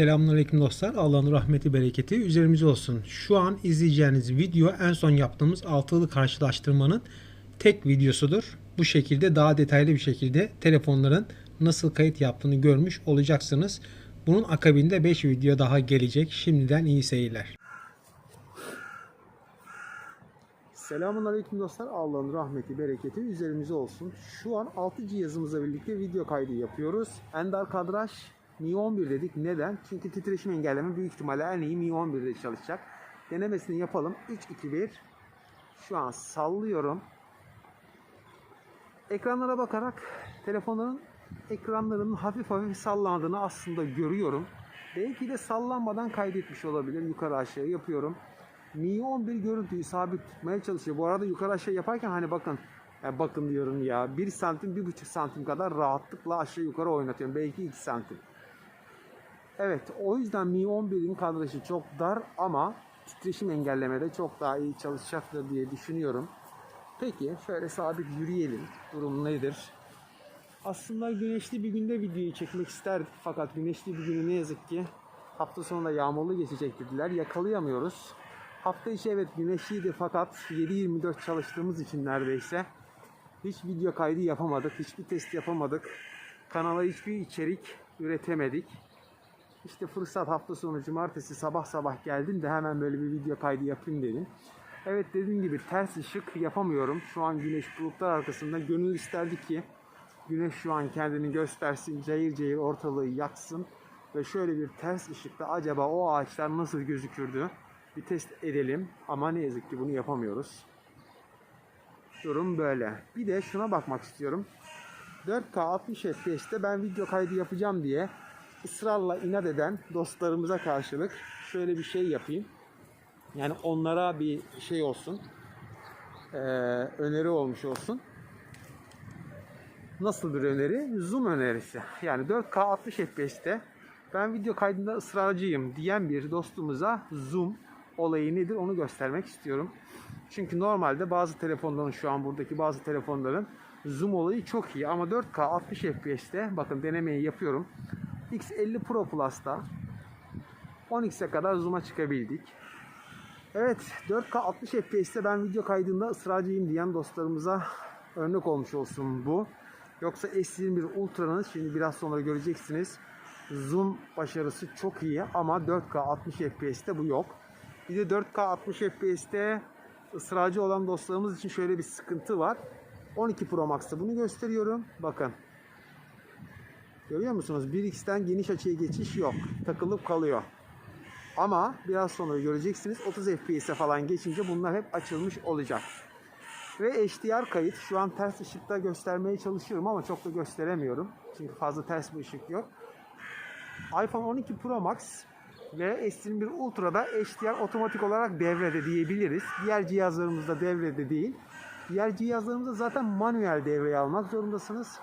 Selamünaleyküm dostlar. Allah'ın rahmeti bereketi üzerimize olsun. Şu an izleyeceğiniz video en son yaptığımız altılı karşılaştırmanın tek videosudur. Bu şekilde daha detaylı bir şekilde telefonların nasıl kayıt yaptığını görmüş olacaksınız. Bunun akabinde 5 video daha gelecek. Şimdiden iyi seyirler. Selamun Aleyküm dostlar. Allah'ın rahmeti, bereketi üzerimize olsun. Şu an 6 cihazımızla birlikte video kaydı yapıyoruz. Ender kadraj Mi 11 dedik. Neden? Çünkü titreşim engelleme büyük ihtimalle en iyi Mi 11'de çalışacak. Denemesini yapalım. 3, 2, 1. Şu an sallıyorum. Ekranlara bakarak telefonların ekranlarının hafif hafif sallandığını aslında görüyorum. Belki de sallanmadan kaydetmiş olabilir. Yukarı aşağı yapıyorum. Mi 11 görüntüyü sabit tutmaya çalışıyor. Bu arada yukarı aşağı yaparken hani bakın ya bakın diyorum ya 1 santim 1,5 santim kadar rahatlıkla aşağı yukarı oynatıyorum. Belki 2 santim. Evet o yüzden Mi 11'in kadrajı çok dar ama titreşim engellemede çok daha iyi çalışacaktır diye düşünüyorum. Peki şöyle sabit yürüyelim. Durum nedir? Aslında güneşli bir günde videoyu çekmek isterdik fakat güneşli bir günü ne yazık ki hafta sonunda yağmurlu geçecek dediler. Yakalayamıyoruz. Hafta içi evet güneşliydi fakat 7-24 çalıştığımız için neredeyse hiç video kaydı yapamadık. Hiçbir test yapamadık. Kanala hiçbir içerik üretemedik. İşte fırsat hafta sonu cumartesi sabah sabah geldim de hemen böyle bir video kaydı yapayım dedim. Evet dediğim gibi ters ışık yapamıyorum. Şu an güneş bulutlar arkasında. Gönül isterdi ki güneş şu an kendini göstersin, cayır cayır ortalığı yaksın. Ve şöyle bir ters ışıkta acaba o ağaçlar nasıl gözükürdü? Bir test edelim ama ne yazık ki bunu yapamıyoruz. Durum böyle. Bir de şuna bakmak istiyorum. 4K 60 FPS'te ben video kaydı yapacağım diye ısrarla inat eden dostlarımıza karşılık şöyle bir şey yapayım. Yani onlara bir şey olsun. Ee, öneri olmuş olsun. Nasıl bir öneri? Zoom önerisi. Yani 4K 60 FPS'te ben video kaydında ısrarcıyım diyen bir dostumuza zoom olayı nedir onu göstermek istiyorum. Çünkü normalde bazı telefonların şu an buradaki bazı telefonların zoom olayı çok iyi ama 4K 60 FPS'te bakın denemeyi yapıyorum. X50 Pro Plus'ta 10x'e kadar zoom'a çıkabildik. Evet 4K 60 FPS'te ben video kaydında ısrarcıyım diyen dostlarımıza örnek olmuş olsun bu. Yoksa S21 Ultra'nın şimdi biraz sonra göreceksiniz. Zoom başarısı çok iyi ama 4K 60 FPS'te bu yok. Bir de 4K 60 FPS'te ısrarcı olan dostlarımız için şöyle bir sıkıntı var. 12 Pro Max'ta bunu gösteriyorum. Bakın. Görüyor musunuz? 1x'ten geniş açıya geçiş yok. Takılıp kalıyor. Ama biraz sonra göreceksiniz 30 FPS'e falan geçince bunlar hep açılmış olacak. Ve HDR kayıt. Şu an ters ışıkta göstermeye çalışıyorum ama çok da gösteremiyorum. Çünkü fazla ters bir ışık yok. iPhone 12 Pro Max ve S21 Ultra'da HDR otomatik olarak devrede diyebiliriz. Diğer cihazlarımızda devrede değil. Diğer cihazlarımızda zaten manuel devreye almak zorundasınız.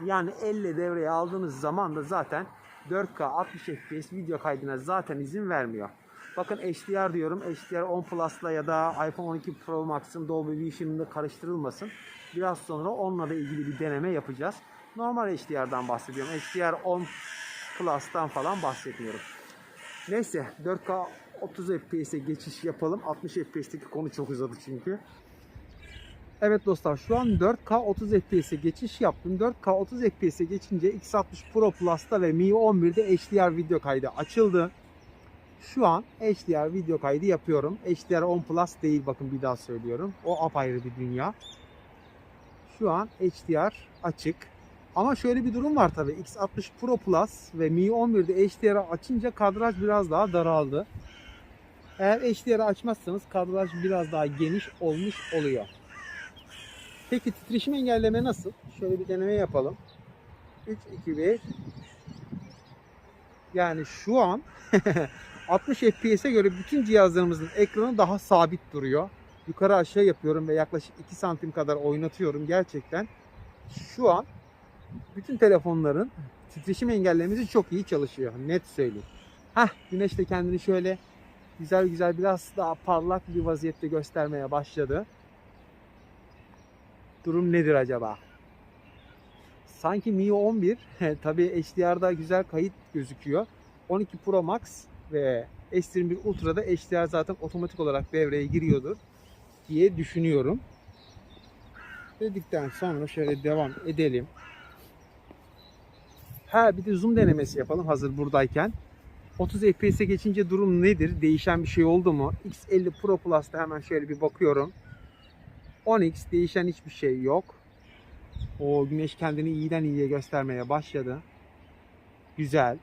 Yani elle devreye aldığınız zaman da zaten 4K 60 FPS video kaydına zaten izin vermiyor. Bakın HDR diyorum. HDR 10 Plus'la ya da iPhone 12 Pro Max'ın Dolby Vision'da karıştırılmasın. Biraz sonra onunla da ilgili bir deneme yapacağız. Normal HDR'dan bahsediyorum. HDR 10 Plus'tan falan bahsetmiyorum. Neyse 4K 30 FPS'e geçiş yapalım. 60 FPS'teki konu çok uzadı çünkü. Evet dostlar şu an 4K 30 FPS'e geçiş yaptım. 4K 30 FPS'e geçince X60 Pro Plus'ta ve Mi 11'de HDR video kaydı açıldı. Şu an HDR video kaydı yapıyorum. HDR 10 Plus değil bakın bir daha söylüyorum. O apayrı bir dünya. Şu an HDR açık. Ama şöyle bir durum var tabi. X60 Pro Plus ve Mi 11'de HDR açınca kadraj biraz daha daraldı. Eğer HDR açmazsanız kadraj biraz daha geniş olmuş oluyor. Peki titreşim engelleme nasıl? Şöyle bir deneme yapalım. 3, 2, 1. Yani şu an 60 FPS'e göre bütün cihazlarımızın ekranı daha sabit duruyor. Yukarı aşağı yapıyorum ve yaklaşık 2 santim kadar oynatıyorum. Gerçekten şu an bütün telefonların titreşim engellemesi çok iyi çalışıyor. Net söyleyeyim. Hah güneş de kendini şöyle güzel güzel biraz daha parlak bir vaziyette göstermeye başladı. Durum nedir acaba? Sanki Mi 11 tabi HDR'da güzel kayıt gözüküyor. 12 Pro Max ve S21 Ultra'da HDR zaten otomatik olarak devreye giriyordur diye düşünüyorum. Dedikten sonra şöyle devam edelim. Ha bir de zoom denemesi yapalım hazır buradayken. 30 FPS'e geçince durum nedir? Değişen bir şey oldu mu? X50 Pro Plus'ta hemen şöyle bir bakıyorum. 10x değişen hiçbir şey yok. O güneş kendini iyiden iyiye göstermeye başladı. Güzel.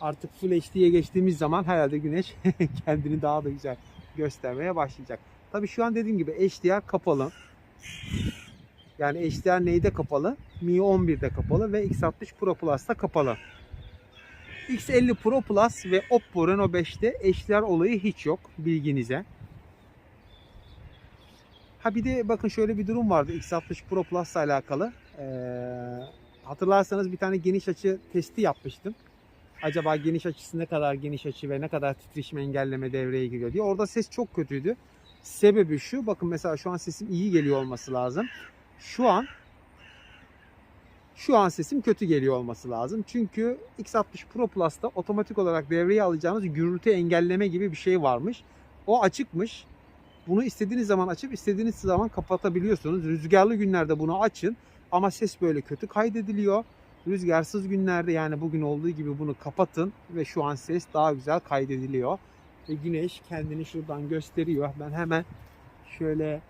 Artık Full HD'ye geçtiğimiz zaman herhalde güneş kendini daha da güzel göstermeye başlayacak. Tabi şu an dediğim gibi HDR kapalı. Yani HDR neyde kapalı? Mi 11'de kapalı ve X60 Pro Plus'ta kapalı. X50 Pro Plus ve Oppo Reno 5'te HDR olayı hiç yok bilginize. Ha bir de bakın şöyle bir durum vardı X60 Pro Plus ile alakalı. Ee, hatırlarsanız bir tane geniş açı testi yapmıştım. Acaba geniş açısı ne kadar geniş açı ve ne kadar titreşim engelleme devreye giriyor diye. Orada ses çok kötüydü. Sebebi şu. Bakın mesela şu an sesim iyi geliyor olması lazım. Şu an şu an sesim kötü geliyor olması lazım. Çünkü X60 Pro Plus'ta otomatik olarak devreye alacağınız gürültü engelleme gibi bir şey varmış. O açıkmış. Bunu istediğiniz zaman açıp istediğiniz zaman kapatabiliyorsunuz. Rüzgarlı günlerde bunu açın ama ses böyle kötü kaydediliyor. Rüzgarsız günlerde yani bugün olduğu gibi bunu kapatın ve şu an ses daha güzel kaydediliyor. Ve güneş kendini şuradan gösteriyor. Ben hemen şöyle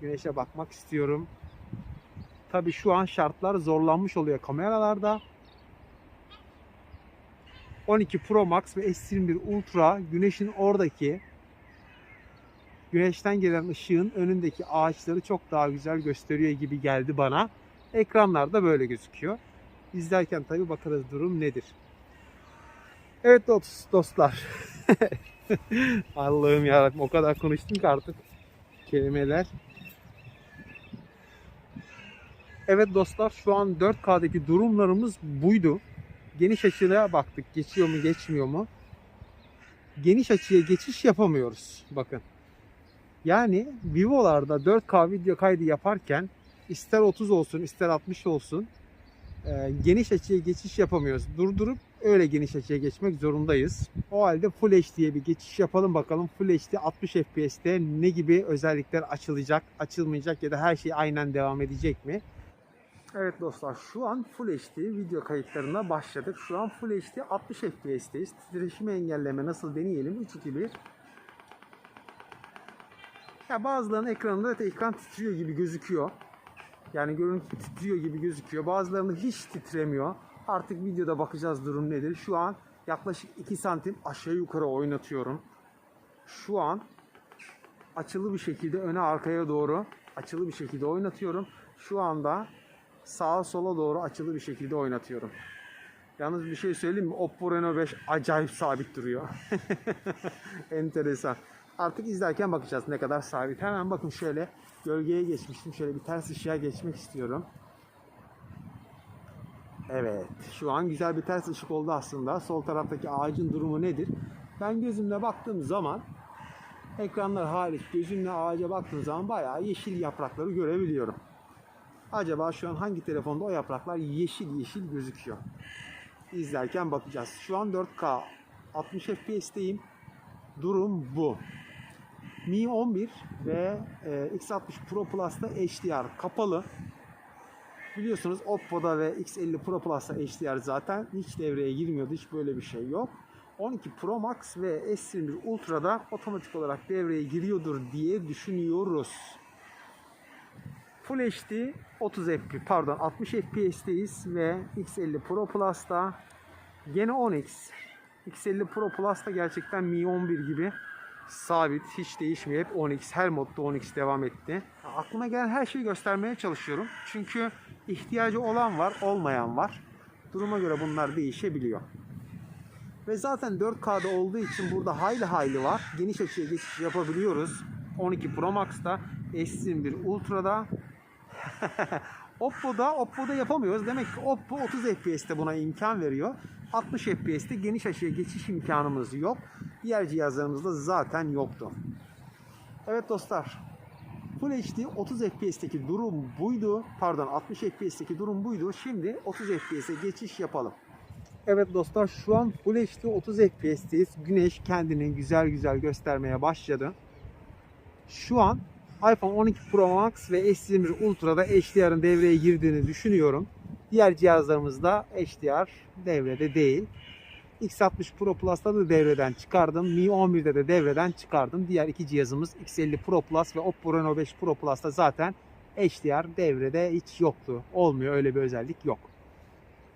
güneşe bakmak istiyorum. Tabi şu an şartlar zorlanmış oluyor kameralarda. 12 Pro Max ve S21 Ultra güneşin oradaki güneşten gelen ışığın önündeki ağaçları çok daha güzel gösteriyor gibi geldi bana. Ekranlarda böyle gözüküyor. İzlerken tabi bakarız durum nedir. Evet dost, dostlar. Allah'ım yarabbim o kadar konuştum ki artık kelimeler. Evet dostlar şu an 4K'daki durumlarımız buydu. Geniş açıya baktık. Geçiyor mu geçmiyor mu? Geniş açıya geçiş yapamıyoruz. Bakın. Yani Vivo'larda 4K video kaydı yaparken ister 30 olsun ister 60 olsun e, geniş açıya geçiş yapamıyoruz. Durdurup öyle geniş açıya geçmek zorundayız. O halde Full HD'ye bir geçiş yapalım bakalım. Full HD 60 FPS'te ne gibi özellikler açılacak, açılmayacak ya da her şey aynen devam edecek mi? Evet dostlar şu an Full HD video kayıtlarına başladık. Şu an Full HD 60 FPS'teyiz. Titreşimi engelleme nasıl deneyelim? 3 2 1 ya bazılarının ekranında ekran titriyor gibi gözüküyor. Yani görüntü titriyor gibi gözüküyor. Bazılarında hiç titremiyor. Artık videoda bakacağız durum nedir. Şu an yaklaşık 2 santim aşağı yukarı oynatıyorum. Şu an açılı bir şekilde öne arkaya doğru açılı bir şekilde oynatıyorum. Şu anda sağa sola doğru açılı bir şekilde oynatıyorum. Yalnız bir şey söyleyeyim mi? Oppo Reno 5 acayip sabit duruyor. Enteresan. Artık izlerken bakacağız ne kadar sabit. Hemen bakın şöyle gölgeye geçmiştim. Şöyle bir ters ışığa geçmek istiyorum. Evet. Şu an güzel bir ters ışık oldu aslında. Sol taraftaki ağacın durumu nedir? Ben gözümle baktığım zaman ekranlar hariç gözümle ağaca baktığım zaman bayağı yeşil yaprakları görebiliyorum. Acaba şu an hangi telefonda o yapraklar yeşil yeşil gözüküyor? İzlerken bakacağız. Şu an 4K 60 FPS'teyim. Durum bu. Mi 11 ve e, X60 Pro Plus'ta HDR kapalı. Biliyorsunuz Oppo'da ve X50 Pro Plus'ta HDR zaten hiç devreye girmiyordu. Hiç böyle bir şey yok. 12 Pro Max ve S21 Ultra'da otomatik olarak devreye giriyordur diye düşünüyoruz. Full HD 30 FPS pardon 60 FPS'teyiz ve X50 Pro Plus'ta gene 10x. X50 Pro Plus da gerçekten Mi 11 gibi sabit, hiç değişmiyor. Hep 10x, her modda 10x devam etti. Aklıma gelen her şeyi göstermeye çalışıyorum. Çünkü ihtiyacı olan var, olmayan var. Duruma göre bunlar değişebiliyor. Ve zaten 4K'da olduğu için burada hayli hayli var. Geniş açıya geçiş yapabiliyoruz. 12 Pro Max'ta, S21 Ultra'da. Oppo'da, Oppo'da yapamıyoruz. Demek ki Oppo 30 FPS'te buna imkan veriyor. 60 FPS'te geniş açıya geçiş imkanımız yok. Diğer cihazlarımızda zaten yoktu. Evet dostlar. Full HD 30 FPS'teki durum buydu. Pardon 60 FPS'teki durum buydu. Şimdi 30 FPS'e geçiş yapalım. Evet dostlar şu an Full HD 30 FPS'teyiz. Güneş kendini güzel güzel göstermeye başladı. Şu an iPhone 12 Pro Max ve S21 Ultra'da HDR'ın devreye girdiğini düşünüyorum. Diğer cihazlarımızda HDR devrede değil. X60 Pro Plus'ta da devreden çıkardım. Mi 11'de de devreden çıkardım. Diğer iki cihazımız X50 Pro Plus ve Oppo Reno 5 Pro Plus'ta zaten HDR devrede hiç yoktu. Olmuyor öyle bir özellik yok.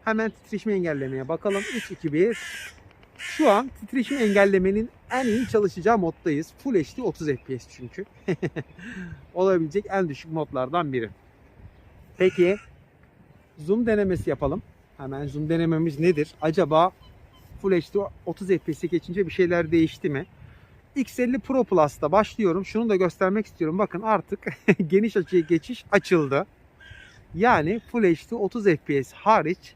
Hemen titreşimi engellemeye bakalım. 3, 2, 1. Şu an titreşimi engellemenin en iyi çalışacağı moddayız. Full HD 30 FPS çünkü. Olabilecek en düşük modlardan biri. Peki zoom denemesi yapalım. Hemen zoom denememiz nedir? Acaba Full HD 30 FPS'e geçince bir şeyler değişti mi? X50 Pro Plus'ta başlıyorum. Şunu da göstermek istiyorum. Bakın artık geniş açıya geçiş açıldı. Yani Full HD 30 FPS hariç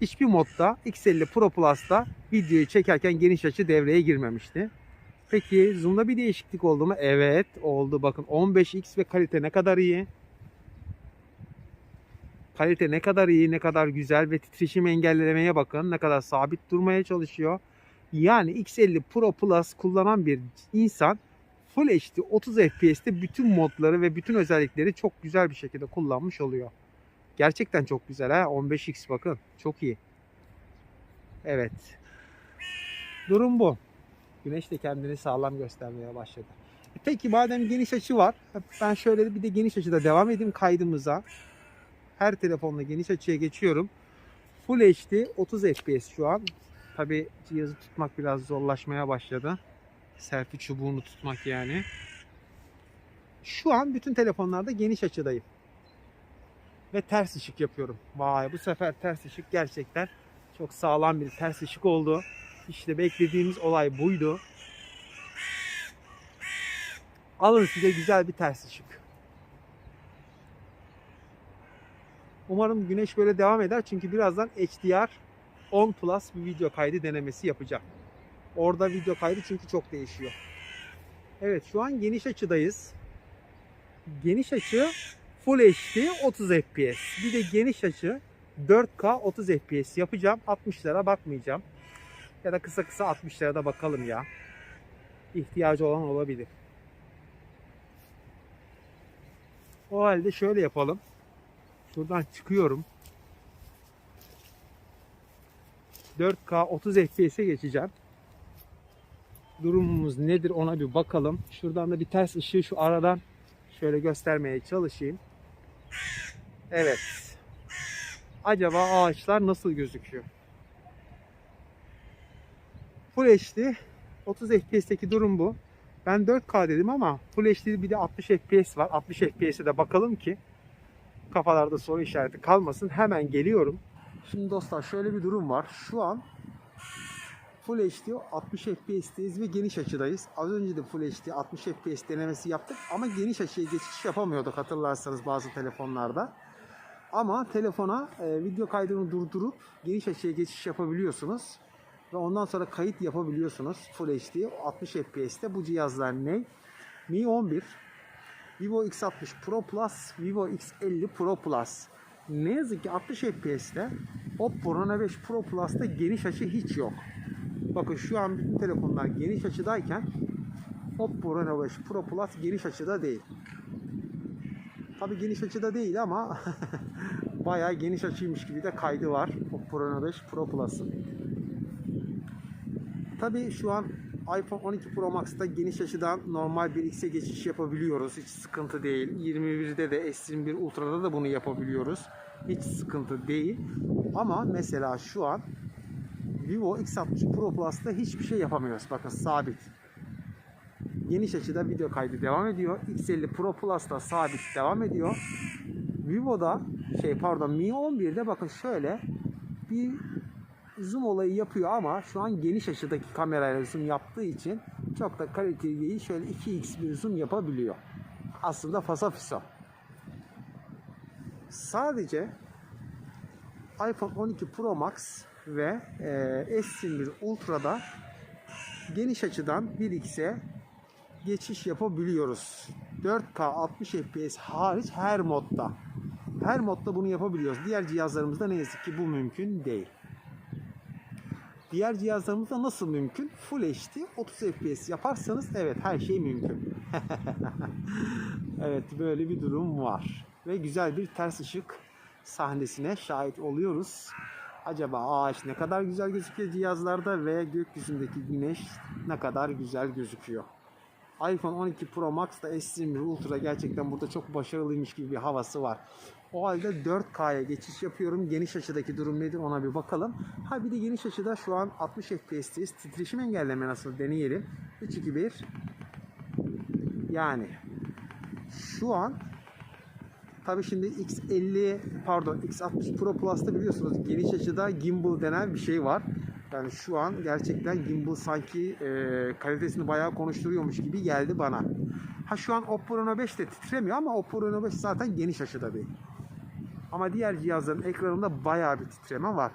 hiçbir modda X50 Pro Plus'ta videoyu çekerken geniş açı devreye girmemişti. Peki zoom'da bir değişiklik oldu mu? Evet oldu. Bakın 15x ve kalite ne kadar iyi. Kalite ne kadar iyi, ne kadar güzel ve titreşim engellemeye bakın. Ne kadar sabit durmaya çalışıyor. Yani X50 Pro Plus kullanan bir insan Full HD 30 FPS'te bütün modları ve bütün özellikleri çok güzel bir şekilde kullanmış oluyor. Gerçekten çok güzel ha. 15x bakın. Çok iyi. Evet. Durum bu. Güneş de kendini sağlam göstermeye başladı. E Peki madem geniş açı var. Ben şöyle bir de geniş açıda devam edeyim kaydımıza. Her telefonla geniş açıya geçiyorum. Full HD 30 FPS şu an. Tabi cihazı tutmak biraz zorlaşmaya başladı. Selfie çubuğunu tutmak yani. Şu an bütün telefonlarda geniş açıdayım ve ters ışık yapıyorum. Vay bu sefer ters ışık gerçekten çok sağlam bir ters ışık oldu. İşte beklediğimiz olay buydu. Alın size güzel bir ters ışık. Umarım güneş böyle devam eder çünkü birazdan HDR 10 Plus bir video kaydı denemesi yapacağım. Orada video kaydı çünkü çok değişiyor. Evet şu an geniş açıdayız. Geniş açı Full HD 30 FPS. Bir de geniş açı 4K 30 FPS yapacağım. 60'lara bakmayacağım. Ya da kısa kısa 60'lara da bakalım ya. İhtiyacı olan olabilir. O halde şöyle yapalım. Şuradan çıkıyorum. 4K 30 FPS'e geçeceğim. Durumumuz nedir ona bir bakalım. Şuradan da bir ters ışığı şu aradan şöyle göstermeye çalışayım. Evet. Acaba ağaçlar nasıl gözüküyor? Full HD 30 FPS'teki durum bu. Ben 4K dedim ama Full HD'de bir de 60 FPS var. 60 FPS'e de bakalım ki kafalarda soru işareti kalmasın. Hemen geliyorum. Şimdi dostlar şöyle bir durum var. Şu an Full HD 60 FPS'teyiz ve geniş açıdayız. Az önce de Full HD 60 FPS denemesi yaptık ama geniş açıya geçiş yapamıyorduk hatırlarsanız bazı telefonlarda. Ama telefona e, video kaydını durdurup geniş açıya geçiş yapabiliyorsunuz. Ve ondan sonra kayıt yapabiliyorsunuz. Full HD 60 FPS'te bu cihazlar ne? Mi 11, Vivo X60 Pro Plus, Vivo X50 Pro Plus. Ne yazık ki 60 FPS'te Oppo Reno 5 Pro Plus'ta geniş açı hiç yok. Bakın şu an bütün telefonlar geniş açıdayken Oppo Reno 5 Pro Plus geniş açıda değil. Tabi geniş açıda değil ama bayağı geniş açıymış gibi de kaydı var Oppo Reno 5 Pro Plus'ın. Tabi şu an iPhone 12 Pro Max'ta geniş açıdan normal bir X'e geçiş yapabiliyoruz. Hiç sıkıntı değil. 21'de de S21 Ultra'da da bunu yapabiliyoruz. Hiç sıkıntı değil. Ama mesela şu an Vivo X60 Pro Plus'ta hiçbir şey yapamıyoruz. Bakın sabit. Geniş açıda video kaydı devam ediyor. X50 Pro Plus'ta sabit devam ediyor. Vivo'da şey pardon Mi 11'de bakın şöyle bir zoom olayı yapıyor ama şu an geniş açıdaki kamerayla zoom yaptığı için çok da kaliteli değil. Şöyle 2x bir zoom yapabiliyor. Aslında fasafiso. Sadece iPhone 12 Pro Max ve e, S21 Ultra'da geniş açıdan 1x'e geçiş yapabiliyoruz. 4K 60 FPS hariç her modda. Her modda bunu yapabiliyoruz. Diğer cihazlarımızda ne yazık ki bu mümkün değil. Diğer cihazlarımızda nasıl mümkün? Full HD 30 FPS yaparsanız evet her şey mümkün. evet böyle bir durum var. Ve güzel bir ters ışık sahnesine şahit oluyoruz. Acaba ağaç ne kadar güzel gözüküyor cihazlarda ve gökyüzündeki güneş ne kadar güzel gözüküyor. iPhone 12 Pro Max da S21 Ultra gerçekten burada çok başarılıymış gibi bir havası var. O halde 4K'ya geçiş yapıyorum. Geniş açıdaki durum nedir ona bir bakalım. Ha bir de geniş açıda şu an 60 FPS'teyiz. Titreşim engelleme nasıl deneyelim. 3, 2, 1. Yani şu an Tabii şimdi X50 pardon X60 Pro Plus'ta biliyorsunuz geniş açıda gimbal denen bir şey var. Yani şu an gerçekten gimbal sanki e, kalitesini bayağı konuşturuyormuş gibi geldi bana. Ha şu an Oppo Reno 5 de titremiyor ama Oppo Reno 5 zaten geniş açıda bir. Ama diğer cihazların ekranında bayağı bir titreme var.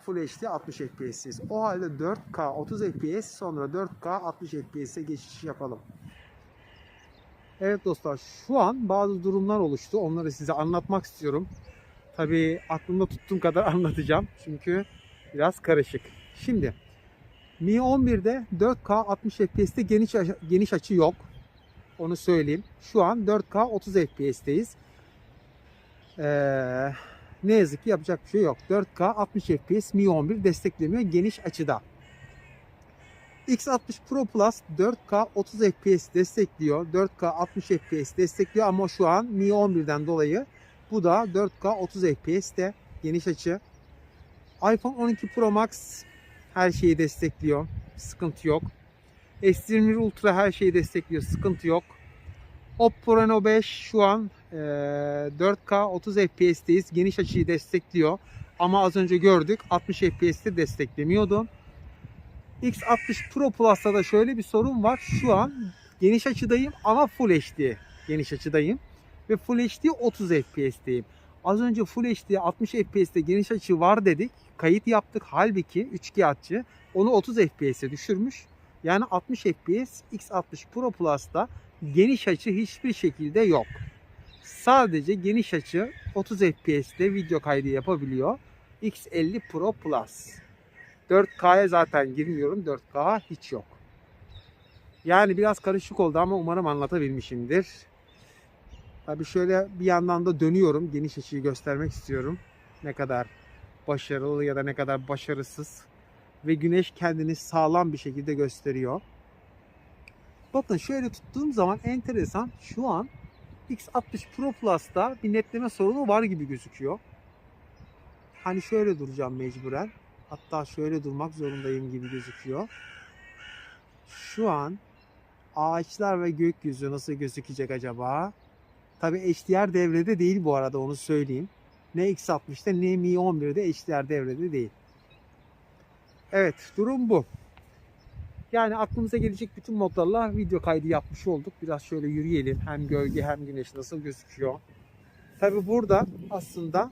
Full HD 60 FPS'siz. O halde 4K 30 FPS sonra 4K 60 FPS'e geçiş yapalım. Evet dostlar şu an bazı durumlar oluştu. Onları size anlatmak istiyorum. Tabii aklımda tuttuğum kadar anlatacağım. Çünkü biraz karışık. Şimdi Mi 11'de 4K 60 FPS'te geniş, geniş açı yok. Onu söyleyeyim. Şu an 4K 30 FPS'teyiz. Ee, ne yazık ki yapacak bir şey yok. 4K 60 FPS Mi 11 desteklemiyor geniş açıda. X60 Pro Plus 4K 30 FPS destekliyor. 4K 60 FPS destekliyor ama şu an Mi 11'den dolayı bu da 4K 30 FPS de geniş açı. iPhone 12 Pro Max her şeyi destekliyor. Sıkıntı yok. S21 Ultra her şeyi destekliyor. Sıkıntı yok. Oppo Reno 5 şu an eee, 4K 30 FPS'teyiz. Geniş açıyı destekliyor. Ama az önce gördük 60 FPS'te desteklemiyordu. X60 Pro Plus'ta da şöyle bir sorun var. Şu an geniş açıdayım ama Full HD geniş açıdayım. Ve Full HD 30 FPS'teyim. Az önce Full HD 60 FPS'te geniş açı var dedik. Kayıt yaptık. Halbuki 3G açı onu 30 FPS'e düşürmüş. Yani 60 FPS X60 Pro Plus'ta geniş açı hiçbir şekilde yok. Sadece geniş açı 30 FPS'te video kaydı yapabiliyor. X50 Pro Plus. 4K'ya zaten girmiyorum. 4K hiç yok. Yani biraz karışık oldu ama umarım anlatabilmişimdir. Tabii şöyle bir yandan da dönüyorum. Geniş açıyı göstermek istiyorum. Ne kadar başarılı ya da ne kadar başarısız. Ve güneş kendini sağlam bir şekilde gösteriyor. Bakın şöyle tuttuğum zaman enteresan. Şu an X60 Pro Plus'ta bir netleme sorunu var gibi gözüküyor. Hani şöyle duracağım mecburen. Hatta şöyle durmak zorundayım gibi gözüküyor. Şu an ağaçlar ve gökyüzü nasıl gözükecek acaba? Tabi HDR devrede değil bu arada onu söyleyeyim. Ne X60'da ne Mi 11'de HDR devrede değil. Evet durum bu. Yani aklımıza gelecek bütün modlarla video kaydı yapmış olduk. Biraz şöyle yürüyelim. Hem gölge hem güneş nasıl gözüküyor. Tabi burada aslında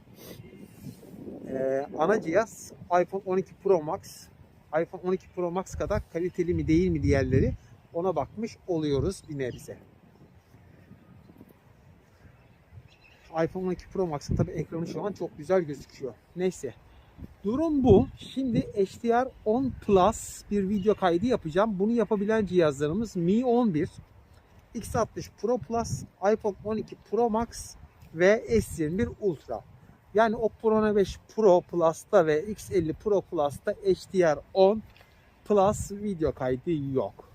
ee, ana cihaz iPhone 12 Pro Max. iPhone 12 Pro Max kadar kaliteli mi değil mi diğerleri ona bakmış oluyoruz bir nebze. iPhone 12 Pro Max'ın tabi ekranı şu an çok güzel gözüküyor. Neyse. Durum bu. Şimdi HDR 10 Plus bir video kaydı yapacağım. Bunu yapabilen cihazlarımız Mi 11, X60 Pro Plus, iPhone 12 Pro Max ve S21 Ultra. Yani Oppo Reno 5 Pro Plus'ta ve X50 Pro Plus'ta HDR 10 Plus video kaydı yok.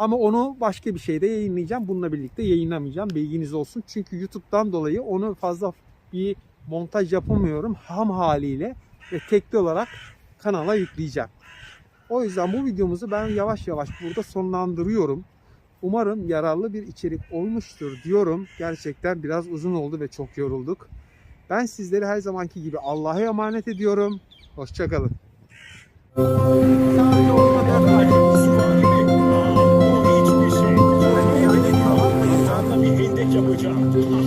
Ama onu başka bir şeyde yayınlayacağım. Bununla birlikte yayınlamayacağım. Bilginiz olsun. Çünkü YouTube'dan dolayı onu fazla bir montaj yapamıyorum. Ham haliyle ve tekli olarak kanala yükleyeceğim. O yüzden bu videomuzu ben yavaş yavaş burada sonlandırıyorum. Umarım yararlı bir içerik olmuştur diyorum. Gerçekten biraz uzun oldu ve çok yorulduk. Ben sizleri her zamanki gibi Allah'a emanet ediyorum. Hoşçakalın. Hiçbir şey. Bir hendek yapacağım.